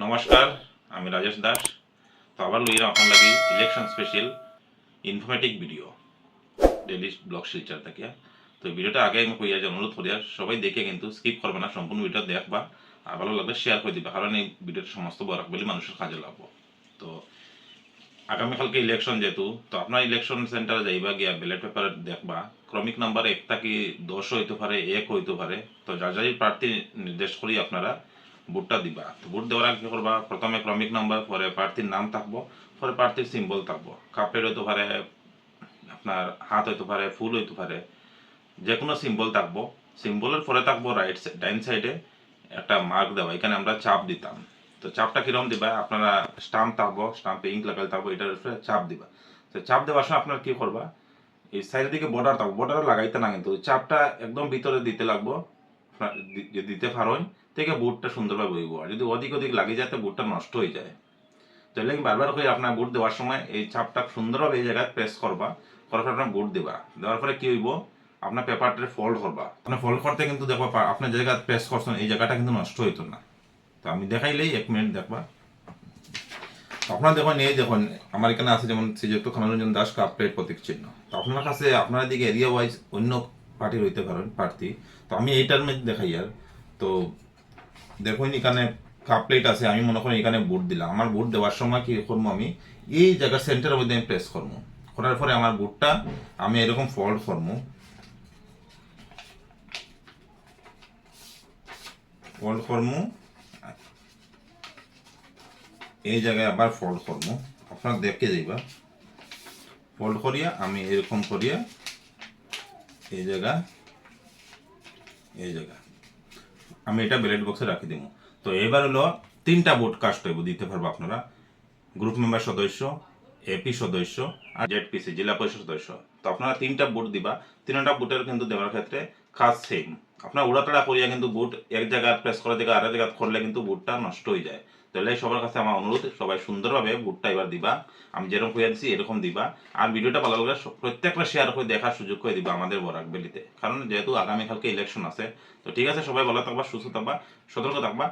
নমস্কার, আমি রাজেশ দাস। তো আবার লইলাম আপনার লাগি election special informative video daily blog Silchar থেকে তো ভিডিওটা আগে আমি কইয়া যে অনুরোধ করিয়া সবাই দেখে কিন্তু স্কিপ করবে না, সম্পূর্ণ ভিডিও দেখবা, আর ভালো লাগলে শেয়ার করে দিবা, কারণ এই ভিডিওটা সমস্ত বরাক বলে মানুষের কাজে লাগবো। তো আগামীকালকে ইলেকশন যেহেতু, তো আপনার ইলেকশন সেন্টারে যাইবা গিয়া ব্যালট পেপার দেখবা, ক্রমিক নাম্বার একটা কি দশ হইতে পারে, এক হইতে পারে, তো যা যাই প্রার্থী নির্দেশ করি আপনারা ভোটটা দিবা। ভোট দেওয়ার আগে কি করবা? প্রথমে ক্রমিক নাম্বার, পরে প্রার্থীর নাম থাকব, পরে প্রার্থীর সিম্বল থাকব। কাপড় হইতে পারে, আপনার হাত হইতে পারে, ফুল হইতে পারে যে কোনো সিম্বল থাকব সিম্বলের পরে থাকব রাইট সাইড ডাইন সাইডে একটা মার্ক দেওয়া। এখানে আমরা চাপ দিতাম। তো চাপটা কীরকম দিবা? আপনারা স্টাম্প থাকব স্টাম্পে ইঙ্ক লাগাল থাকব, এটার উপরে চাপ দিবা। তো চাপ দেওয়ার সময় আপনার কি করবা? এই সাইডের দিকে বর্ডার থাকব বর্ডার লাগাইতে না কিন্তু চাপটা একদম ভিতরে দিতে লাগবো। দিতে পারেন থেকে বুটটা সুন্দরভাবে বইব। আর যদি অধিক অধিক লাগে যায় তো বুটটা নষ্ট হয়ে যায়। তাহলে আমি বারবার করে আপনার বুট দেওয়ার সময় এই চাপটা সুন্দরভাবে এই জায়গায় প্রেস করবা, করার পর আপনার বুট দেবা। দেওয়ার পরে কি হইব? আপনার পেপারটা ফোল্ড করবা। আপনার ফোল্ড করতে কিন্তু দেখবা আপনার জায়গা প্রেস করছেন এই জায়গাটা কিন্তু নষ্ট হইতো না। তো আমি দেখাইলেই এক মিনিট দেখবা। আপনারা দেখুন, এই দেখুন, আমার এখানে আছে যেমন শ্রীযুক্ত খনরঞ্জন দাস কাপ প্লেট প্রতীক চিহ্ন। তো আপনার কাছে, আপনার দিকে এরিয়া ওয়াইজ অন্য পার্টি হইতে পারেন প্রার্থী তো আমি এইটার মধ্যে দেখাই আর। তো দেখুন, এখানে কাপ প্লেট আছে, আমি মনে করি এখানে বুট দিলাম। আমার বুট দেওয়ার সময় কি করব আমি? এই জায়গার সেন্টারের মধ্যে আমি প্রেস করব। করার পরে আমার বুটটা আমি এরকম ফল্ড করব। ফল্ড করব। এই জায়গায় আবার ফল্ড করব। আপনার দেখে যাইবা। ফল্ড করিয়া আমি এরকম করিয়া এই জায়গা এই জায়গা। আমি এটা ব্যালেট বক্সে রাখি দিব তো এবার হলো তিনটা ভোট কাস্ট হইব, দিতে পারব আপনারা। গ্রুপ মেম্বার সদস্য এপি সদস্য আর জেডপিসি জেলা পরিষদ সদস্য। তো আপনারা তিনটা ভোট দিবা। তিনটা ভোটের কিন্তু দেওয়ার ক্ষেত্রে কাজ সেম আপনার উড়াতাড়া করিয়া কিন্তু বুট এক জায়গায় প্রেস করার জায়গায় আরেক জায়গায় করলে কিন্তু বুটটা নষ্ট হয়ে যায়। তাহলে সবার কাছে আমার অনুরোধ, সবাই সুন্দরভাবে বুটটা এবার দিবা। আমি যেরকম হয়ে দিচ্ছি এরকম দিবা। আর ভিডিওটা ভালো লাগলে প্রত্যেকটা শেয়ার করে দেখার সুযোগ করে দিবা আমাদের বরাক বেলিতে কারণ যেহেতু আগামীকালকে ইলেকশন আছে, তো ঠিক আছে, সবাই ভালো থাকবা, সুস্থ থাকবা, সতর্ক থাকবা।